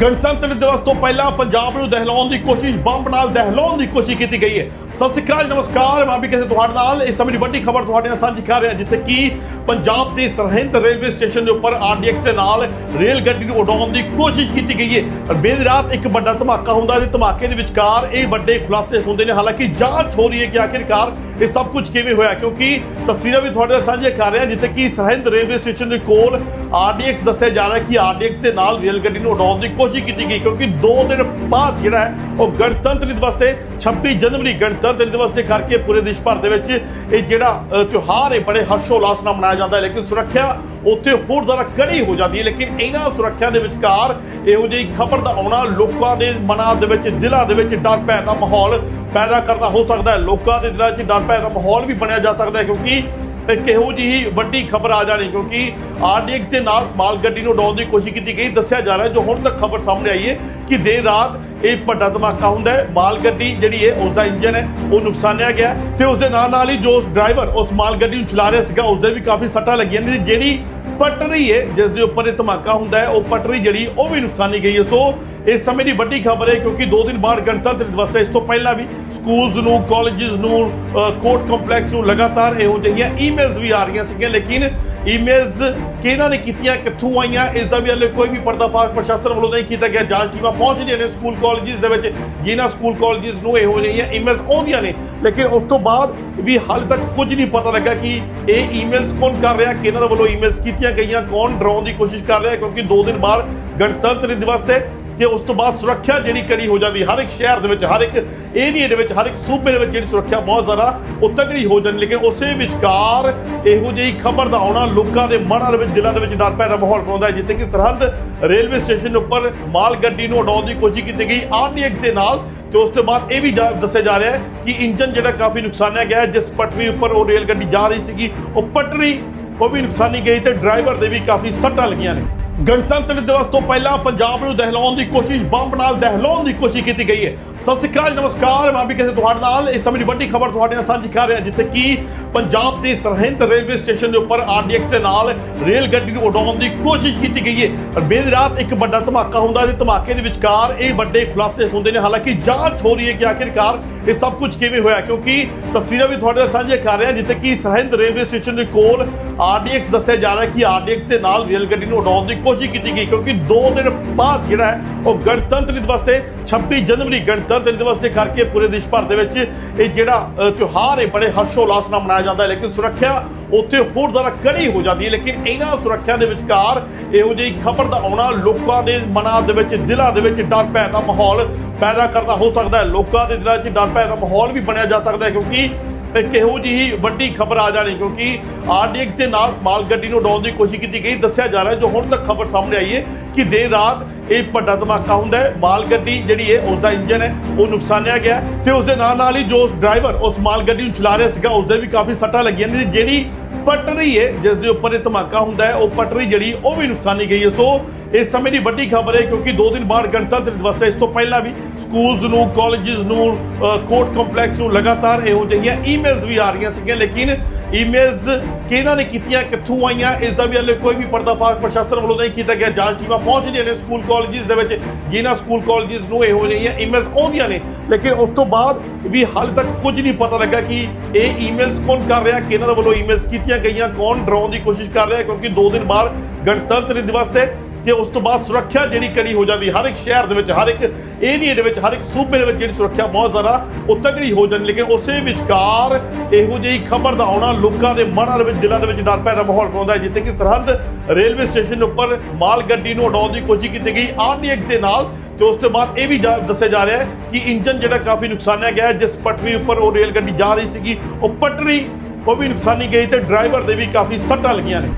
ਗਣਤੰਤਰ ਦਿਵਸ ਤੋਂ ਪਹਿਲਾਂ ਪੰਜਾਬ ਨੂੰ ਦਹਿਲਾਉਣ ਦੀ ਕੋਸ਼ਿਸ਼, ਬੰਬ ਨਾਲ ਦਹਿਲਾਉਣ ਦੀ ਕੋਸ਼ਿਸ਼ ਕੀਤੀ ਗਈ ਹੈ। ਸਤਿ ਸ਼੍ਰੀ ਅਕਾਲ, ਨਮਸਕਾਰ। ਮੈਂ ਵੀ ਕਿਸੇ ਤੁਹਾਡੇ ਨਾਲ। ਇਸ ਸਮੇਂ ਦੀ ਵੱਡੀ ਖਬਰ ਤੁਹਾਡੇ ਨਾਲ ਸਾਂਝੀ ਕਰ ਰਿਹਾ, ਜਿੱਥੇ ਕਿ ਪੰਜਾਬ ਦੇ ਸਰਹਿੰਦ ਰੇਲਵੇ ਸਟੇਸ਼ਨ ਦੇ ਉੱਪਰ ਆਰਡੀਐਕਸ ਦੇ ਨਾਲ ਰੇਲ ਗੱਡੀ ਨੂੰ ਉਡਾਉਣ ਦੀ ਕੋਸ਼ਿਸ਼ ਕੀਤੀ ਗਈ ਹੈ। ਪਰ ਰਾਤ ਇੱਕ ਵੱਡਾ ਧਮਾਕਾ ਹੁੰਦਾ ਤੇ ਧਮਾਕੇ ਦੇ ਵਿਚਕਾਰ ਇਹ ਵੱਡੇ ਖੁਲਾਸੇ ਹੁੰਦੇ ਨੇ। ਹਾਲਾਂਕਿ ਜਾਂਚ ਹੋ ਰਹੀ ਹੈ ਕਿ ਆਖਿਰਕਾਰ ਇਹ ਸਭ ਕੁਝ ਕਿਵੇਂ ਹੋਇਆ, ਕਿਉਂਕਿ ਤਸਵੀਰਾਂ ਵੀ ਤੁਹਾਡੇ ਨਾਲ ਸਾਂਝੀਆਂ ਕਰ ਰਿਹਾ, ਜਿੱਥੇ ਕਿ ਸਰਹਿੰਦ ਰੇਲਵੇ ਸਟੇਸ਼ਨ ਦੇ ਕੋਲ ਆਰਡੀਐਕਸ ਦੱਸਿਆ ਜਾ ਰਿਹਾ ਕਿ ਆਰਡੀਐਕਸ ਦੇ ਨਾਲ ਰੇਲ ਗੱਡੀ ਨੂੰ ਉਡਾਉਣ ਦੀ ਕੋਸ਼ਿਸ਼ ਕੀਤੀ ਗਈ, ਕਿਉਂਕਿ 2 ਦਿਨ ਬਾਅਦ ਜਿਹੜਾ ਹੈ ਉਹ ਗਣਤੰਤਰ ਦਿਵਸ ਹੈ 26 ਜਨਵਰੀ ਗਣਤੰਤਰ ਦਿਵਸ ਦੇ ਕਰਕੇ ਪੂਰੇ ਦੇਸ਼ ਭਰ ਦੇ ਵਿੱਚ ਇਹ ਜਿਹੜਾ ਤਿਉਹਾਰ ਹੈ, ਬੜੇ ਹਰਸ਼ੋਲਾਸ ਨਾਲ ਮਨਾਇਆ ਜਾਂਦਾ ਹੈ, ਲੇਕਿਨ ਸੁਰੱਖਿਆ ਉੱਥੇ ਹੋਰ ਜ਼ਿਆਦਾ ਕੜੀ ਹੋ ਜਾਂਦੀ ਹੈ, ਲੇਕਿਨ ਇਹਨਾਂ ਸੁਰੱਖਿਆ ਦੇ ਵਿਚਕਾਰ ਇਹੋ ਜਿਹੀ ਖਬਰ ਦਾ ਆਉਣਾ ਲੋਕਾਂ ਦੇ ਮਨਾਂ ਦੇ ਵਿੱਚ, ਦਿਲਾਂ ਦੇ ਵਿੱਚ ਡਰ ਭੈ ਦਾ ਮਾਹੌਲ ਪੈਦਾ ਕਰਦਾ ਹੋ ਸਕਦਾ ਹੈ। ਲੋਕਾਂ ਦੇ ਦਿਲਾਂ 'ਚ ਡਰ ਭੈ ਦਾ ਮਾਹੌਲ ਵੀ ਬਣਿਆ ਜਾ ਸਕਦਾ ਹੈ, ਕਿਉਂਕਿ ਇੱਕ ਇਹੋ ਜਿਹੀ ਵੱਡੀ ਖਬਰ ਆ ਜਾਣੀ, ਕਿਉਂਕਿ ਆਰਡੀਐਕਸ ਦੇ ਨਾਲ ਮਾਲ ਗੱਡੀ ਨੂੰ ਉਡਾਉਣ ਦੀ ਕੋਸ਼ਿਸ਼ ਕੀਤੀ ਗਈ। ਦੱਸਿਆ ਜਾ ਰਿਹਾ ਜੋ ਹੁਣ ਤੱਕ ਖਬਰ ਸਾਹਮਣੇ ਆਈ ਹੈ ਕਿ ਦੇਰ ਰਾਤ ਇਹ ਵੱਡਾ ਧਮਾਕਾ ਹੁੰਦਾ ਹੈ। ਮਾਲ ਗੱਡੀ ਜਿਹੜੀ ਹੈ ਉਸ ਇੰਜਨ ਹੈ, ਉਹ ਨੁਕਸਾਨਿਆ ਗਿਆ ਤੇ ਉਸ ਦੇ ਨਾਲ ਨਾਲ ਹੀ ਜੋ ਡਰਾਈਵਰ ਉਸ ਮਾਲ ਗੱਡੀ ਨੂੰ ਚਲਾ ਰਿਹਾ ਸੀਗਾ ਉਸ ਦੇ ਵੀ ਕਾਫੀ ਸੱਟਾਂ ਲੱਗੀਆਂ ਨੇ। ਜਿਹੜੀ ਪਟਰੀ ਹੈ, ਜਿਸ ਦੇ ਉੱਪਰ ਇਹ ਧਮਾਕਾ ਹੁੰਦਾ ਹੈ, ਉਹ ਪਟਰੀ ਜਿਹੜੀ, ਉਹ ਵੀ ਨੁਕਸਾਨੀ ਗਈ ਹੈ। ਸੋ ਇਸ ਸਮੇਂ ਦੀ ਵੱਡੀ ਖਬਰ ਹੈ ਕਿਉਂਕਿ 2 ਦਿਨ ਬਾਅਦ ਗਣਤੰਤਰ ਦਿਵਸ ਹੈ। ਇਸ ਤੋਂ ਪਹਿਲਾਂ ਵੀ ਸਕੂਲਸ ਨੂੰ ਕਾਲਜਸ ਨੂੰ ਕੋਰਟ ਕੰਪਲੈਕਸ ਨੂੰ ਲਗਾਤਾਰ ਇਹੋ ਜਿਹੀਆਂ ਈਮੇਲਸ ਵੀ ਆ ਰਹੀਆਂ ਸੀਗੀਆਂ। ਲੇਕਿਨ ਈਮੇਲਸ ਕਿਹਨਾਂ ਨੇ ਕੀਤੀਆਂ, ਕਿੱਥੋਂ ਆਈਆਂ, ਇਸ ਦਾ ਵੀ ਹਲੇ ਕੋਈ ਵੀ ਪਰਦਾਫਾਸ਼ ਪ੍ਰਸ਼ਾਸਨ ਵੱਲੋਂ ਨਹੀਂ ਕੀਤਾ ਗਿਆ। ਜਾਂਚ ਟੀਮਾਂ ਪਹੁੰਚ ਰਹੀਆਂ ਨੇ ਸਕੂਲ ਕਾਲਜਸ ਦੇ ਵਿੱਚ, ਜਿਨ੍ਹਾਂ ਸਕੂਲ ਕਾਲਜਸ ਨੂੰ ਇਹੋ ਜਿਹੀਆਂ ਈਮੇਲਸ ਆਉਂਦੀਆਂ ਨੇ। ਲੇਕਿਨ ਉਸ ਤੋਂ ਬਾਅਦ ਵੀ ਹਾਲੇ ਤੱਕ ਕੁਝ ਨਹੀਂ ਪਤਾ ਲੱਗਾ ਕਿ ਇਹ ਈਮੇਲਸ ਕੌਣ ਕਰ ਰਿਹਾ, ਕਿਹਨਾਂ ਵੱਲੋਂ ਈਮੇਲਸ ਕੀਤੀਆਂ ਗਈਆਂ, ਕੌਣ ਡਰਾਉਣ ਦੀ ਕੋਸ਼ਿਸ਼ ਕਰ ਰਿਹਾ, ਕਿਉਂਕਿ 2 ਦਿਨ ਬਾਅਦ ਗਣਤੰਤਰ ਦਿਵਸ ਹੈ। ਤੇ ਉਸ ਤੋਂ ਬਾਅਦ ਸੁਰੱਖਿਆ ਜਿਹੜੀ ਕੜੀ ਹੋ ਜਾਂਦੀ, ਹਰ ਇੱਕ ਸ਼ਹਿਰ ਦੇ ਵਿੱਚ, ਹਰ ਇੱਕ ਏਰੀਆ ਦੇ ਵਿੱਚ, ਹਰ ਇੱਕ ਸੂਬੇ ਦੇ ਵਿੱਚ ਜਿਹੜੀ ਸੁਰੱਖਿਆ ਬਹੁਤ ਜ਼ਿਆਦਾ ਉਹ ਤਕੜੀ ਹੋ ਜਾਂਦੀ, ਲੇਕਿਨ ਉਸੇ ਵਿਚਕਾਰ ਇਹੋ ਜਿਹੀ ਖਬਰ ਦਾ ਆਉਣਾ ਲੋਕਾਂ ਦੇ ਮਨਾਂ ਦੇ ਵਿੱਚ, ਦਿਲਾਂ ਦੇ ਵਿੱਚ ਡਰ ਪੈ ਦਾ ਮਾਹੌਲ ਬਣਾਉਂਦਾ ਹੈ, ਜਿੱਥੇ ਕਿ ਸਰਹੰਦ ਰੇਲਵੇ ਸਟੇਸ਼ਨ ਉੱਪਰ ਮਾਲ ਗੱਡੀ ਨੂੰ ਉਡਾਉਣ ਦੀ ਕੋਸ਼ਿਸ਼ ਕੀਤੀ ਗਈ। ਆਰਡੀਐਕਸ ਦੇ ਨਾਲ, ਤੇ ਉਸ ਤੋਂ ਬਾਅਦ ਇਹ ਵੀ ਜਾ- ਦੱਸਿਆ ਜਾ ਰਿਹਾ ਹੈ ਕਿ ਇੰਜਨ ਜਿਹੜਾ ਕਾਫੀ ਨੁਕਸਾਨਿਆ ਗਿਆ ਹੈ, ਜਿਸ ਪਟਰੀ ਉੱਪਰ ਉਹ ਰੇਲ ਗੱਡੀ ਜਾ ਰਹੀ ਸੀਗੀ, ਉਹ ਪਟਰੀ ਉਹ ਵੀ ਨੁਕਸਾਨੀ ਗਈ ਤੇ ਡਰਾਈਵਰ ਦੇ ਵੀ ਕਾਫੀ ਸੱਟਾਂ ਲੱਗੀਆਂ ਨੇ। ਗਣਤੰਤਰ ਦਿਵਸ ਤੋਂ ਪਹਿਲਾਂ ਪੰਜਾਬ ਨੂੰ ਦਹਿਲਾਉਣ ਦੀ ਕੋਸ਼ਿਸ਼, ਬੰਬ ਨਾਲ ਦਹਿਲਾਉਣ ਦੀ ਕੋਸ਼ਿਸ਼ ਕੀਤੀ ਗਈ ਹੈ। ਸਤਿ ਸ਼੍ਰੀ ਅਕਾਲ, ਨਮਸਕਾਰ, ਮੈਂ ਵੀ ਕਿਸੇ ਤੁਹਾਡੇ ਨਾਲ ਇਸ ਸਮੇਂ ਦੀ ਵੱਡੀ ਖਬਰ ਤੁਹਾਡੇ ਨਾਲ ਸਾਂਝੀ ਕਰ ਰਿਹਾ, ਜਿੱਥੇ ਕਿ ਪੰਜਾਬ ਦੇ ਸਰਹਿੰਦ ਰੇਲਵੇ ਸਟੇਸ਼ਨ ਦੇ ਉੱਪਰ ਆਰਡੀਐਕਸ ਦੇ ਨਾਲ ਰੇਲ ਗੱਡੀ ਨੂੰ ਉਡਾਉਣ ਦੀ ਕੋਸ਼ਿਸ਼ ਕੀਤੀ ਗਈ ਹੈ। ਪਰ ਬੇਦ ਰਾਤ ਇੱਕ ਵੱਡਾ ਧਮਾਕਾ ਹੁੰਦਾ ਹੈ, ਤੇ ਧਮਾਕੇ ਦੇ ਵਿਚਕਾਰ ਇਹ ਵੱਡੇ ਖੁਲਾਸੇ ਹੁੰਦੇ ਨੇ। ਹਾਲਾਂਕਿ ਜਾਂਚ ਹੋ ਰਹੀ ਹੈ ਕਿ ਆਖਿਰਕਾਰ ਇਹ ਸਭ ਕੁਝ ਕਿਵੇਂ ਹੋਇਆ, ਕਿਉਂਕਿ ਤਸਵੀਰਾਂ ਵੀ ਤੁਹਾਡੇ ਨਾਲ ਸਾਂਝੀਆਂ ਕਰ ਰਿਹਾ, ਜਿੱਥੇ ਕਿ ਸਰਹਿੰਦ ਰੇਲਵੇ ਸਟੇਸ਼ਨ ਦੇ ਕੋਲ ਆਰਡੀਐਕਸ ਦੱਸਿਆ ਜਾ ਰਿਹਾ ਕਿ ਆਰਡੀਐਕਸ ਦੇ ਨਾਲ ਰੇਲ ਗੱਡੀ ਨੂੰ ਉਡਾਉਣ ਦੀ ਕੋਸ਼ਿਸ਼ ਕੀਤੀ ਗਈ ਕਿਉਂਕਿ 2 ਦਿਨ ਬਾਅਦ ਜਿਹੜਾ ਹੈ, ਉਹ ਗਣਤੰਤਰ ਦਿਵਸ ਹੈ 26 ਜਨਵਰੀ ਗਣਤੰਤਰ ਦਿਵਸ ਦੇ ਕਰਕੇ ਪੂਰੇ ਦੇਸ਼ ਭਰ ਦੇ ਵਿੱਚ ਇਹ ਜਿਹੜਾ ਤਿਉਹਾਰ ਹੈ ਬੜੇ ਹਰਸ਼ੋਲਾਸ ਨਾਲ ਮਨਾਇਆ ਜਾਂਦਾ ਹੈ। ਲੇਕਿਨ ਸੁਰੱਖਿਆ ਉੱਥੇ ਹੋਰ ਜ਼ਿਆਦਾ ਕੜੀ ਹੋ ਜਾਂਦੀ ਹੈ। ਲੇਕਿਨ ਇਹਨਾਂ ਸੁਰੱਖਿਆ ਦੇ ਵਿਚਕਾਰ ਇਹੋ ਜਿਹੀ ਖਬਰ ਦਾ ਆਉਣਾ ਲੋਕਾਂ ਦੇ ਮਨਾਂ ਦੇ ਵਿੱਚ, ਦਿਲਾਂ ਦੇ ਵਿੱਚ ਡਰ ਭੈ ਦਾ ਮਾਹੌਲ ਪੈਦਾ ਕਰਦਾ ਹੋ ਸਕਦਾ ਹੈ। ਲੋਕਾਂ ਦੇ ਦਿਲਾਂ 'ਚ ਡਰ ਭੈ ਦਾ ਮਾਹੌਲ ਵੀ ਬਣਿਆ ਜਾ ਸਕਦਾ ਹੈ ਕਿਉਂਕਿ ਇੱਕ ਜਿਹੀ ਵੱਡੀ ਖਬਰ ਆ ਜਾਣੀ, ਕਿਉਂਕਿ ਆਰਡੀਐਕਸ ਦੇ ਨਾਲ ਮਾਲ ਗੱਡੀ ਨੂੰ ਉਡਾਉਣ ਦੀ ਕੋਸ਼ਿਸ਼ ਕੀਤੀ ਗਈ। ਦੱਸਿਆ ਜਾ ਰਿਹਾ ਜੋ ਹੁਣ ਤੱਕ ਖਬਰ ਸਾਹਮਣੇ ਆਈ ਹੈ ਕਿ ਦੇਰ ਰਾਤ ਇਹ ਵੱਡਾ ਧਮਾਕਾ ਹੁੰਦਾ ਹੈ। ਮਾਲ ਗੱਡੀ ਜਿਹੜੀ ਹੈ ਉਸ ਦਾ ਇੰਜਨ ਹੈ, ਉਹ ਨੁਕਸਾਨਿਆ ਗਿਆ ਤੇ ਉਸ ਦੇ ਨਾਲ ਨਾਲ ਹੀ ਜੋ ਡਰਾਈਵਰ ਉਸ ਮਾਲ ਗੱਡੀ ਨੂੰ ਚਲਾ ਰਿਹਾ ਸੀਗਾ ਉਸ ਦੇ ਵੀ ਕਾਫੀ ਸੱਟਾਂ ਲੱਗੀਆਂ ਨੇ। ਜਿਹੜੀ ਪਟਰੀ ਹੈ ਜਿਸ ਦੇ ਉੱਪਰ ਇਹ ਧਮਾਕਾ ਹੁੰਦਾ ਹੈ, ਉਹ ਪਟਰੀ ਜਿਹੜੀ, ਉਹ ਵੀ ਨੁਕਸਾਨੀ ਗਈ ਹੈ। ਸੋ ਇਸ ਸਮੇਂ ਦੀ ਵੱਡੀ ਖਬਰ ਹੈ ਕਿਉਂਕਿ 2 ਦਿਨ ਬਾਅਦ ਗਣਤੰਤਰ ਦਿਵਸ ਹੈ। ਇਸ ਤੋਂ ਪਹਿਲਾਂ ਵੀ ਸਕੂਲਸ ਨੂੰ ਕਾਲਜਸ ਨੂੰ ਕੋਰਟ ਕੰਪਲੈਕਸ ਨੂੰ ਲਗਾਤਾਰ ਇਹੋ ਜਿਹੀਆਂ ਈਮੇਲਸ ਵੀ ਆ ਰਹੀਆਂ ਸੀਗੀਆਂ। ਲੇਕਿਨ ਈਮੇਲਸ ਕਿਹਨਾਂ ਨੇ ਕੀਤੀਆਂ, ਕਿੱਥੋਂ ਆਈਆਂ, ਇਸ ਦਾ ਵੀ ਹਲੇ ਕੋਈ ਵੀ ਪਰਦਾਫਾਸ਼ ਪ੍ਰਸ਼ਾਸਨ ਵੱਲੋਂ ਨਹੀਂ ਕੀਤਾ ਗਿਆ। ਜਾਂਚ ਟੀਮਾਂ ਪਹੁੰਚ ਰਹੀਆਂ ਨੇ ਸਕੂਲ ਕਾਲਜਸ ਦੇ ਵਿੱਚ, ਜਿਨ੍ਹਾਂ ਸਕੂਲ ਕਾਲਜਸ ਨੂੰ ਇਹੋ ਜਿਹੀਆਂ ਈਮੇਲਸ ਆਉਂਦੀਆਂ ਨੇ। ਲੇਕਿਨ ਉਸ ਤੋਂ ਬਾਅਦ ਵੀ ਹਾਲੇ ਤੱਕ ਕੁਝ ਨਹੀਂ ਪਤਾ ਲੱਗਾ ਕਿ ਇਹ ਈਮੇਲਸ ਕੌਣ ਕਰ ਰਿਹਾ, ਕਿਹਨਾਂ ਵੱਲੋਂ ਈਮੇਲਸ ਕੀਤੀਆਂ ਗਈਆਂ, ਕੌਣ ਡਰਾਉਣ ਦੀ ਕੋਸ਼ਿਸ਼ ਕਰ ਰਿਹਾ, ਕਿਉਂਕਿ 2 ਦਿਨ ਬਾਅਦ ਗਣਤੰਤਰ ਦਿਵਸ ਹੈ। ਤੇ ਉਸ ਤੋਂ ਬਾਅਦ ਸੁਰੱਖਿਆ ਜਿਹੜੀ ਕੜੀ ਹੋ ਜਾਂਦੀ, ਹਰ ਇੱਕ ਸ਼ਹਿਰ ਦੇ ਵਿੱਚ, ਹਰ ਇੱਕ ਏਰੀਆ ਦੇ ਵਿੱਚ, ਹਰ ਇੱਕ ਸੂਬੇ ਦੇ ਵਿੱਚ ਜਿਹੜੀ ਸੁਰੱਖਿਆ ਬਹੁਤ ਜ਼ਿਆਦਾ ਉਹ ਤਕੜੀ ਹੋ ਜਾਂਦੀ, ਲੇਕਿਨ ਉਸੇ ਵਿਚਕਾਰ ਇਹੋ ਜਿਹੀ ਖਬਰ ਦਾ ਆਉਣਾ ਲੋਕਾਂ ਦੇ ਮਨਾਂ ਦੇ ਵਿੱਚ, ਦਿਲਾਂ ਦੇ ਵਿੱਚ ਡਰ ਭੈ ਦਾ ਮਾਹੌਲ ਬਣਾਉਂਦਾ ਹੈ, ਜਿੱਥੇ ਕਿ ਸਰਹੰਦ ਰੇਲਵੇ ਸਟੇਸ਼ਨ ਉੱਪਰ ਮਾਲ ਗੱਡੀ ਨੂੰ ਉਡਾਉਣ ਦੀ ਕੋਸ਼ਿਸ਼ ਕੀਤੀ ਗਈ ਆਰਡੀਐਕਸ ਦੇ ਨਾਲ, ਤੇ ਉਸ ਤੋਂ ਬਾਅਦ ਇਹ ਵੀ ਜਾ- ਦੱਸਿਆ ਜਾ ਰਿਹਾ ਹੈ ਕਿ ਇੰਜਨ ਜਿਹੜਾ ਕਾਫੀ ਨੁਕਸਾਨਿਆ ਗਿਆ ਜਿਸ ਪਟਰੀ ਉੱਪਰ ਉਹ ਰੇਲ ਗੱਡੀ ਜਾ ਰਹੀ ਸੀਗੀ, ਉਹ ਪਟਰੀ ਉਹ ਵੀ ਨੁਕਸਾਨੀ ਗਈ ਤੇ ਡਰਾਈਵਰ ਦੇ ਵੀ ਕਾਫੀ ਸੱਟਾਂ ਲੱਗੀਆਂ ਨੇ।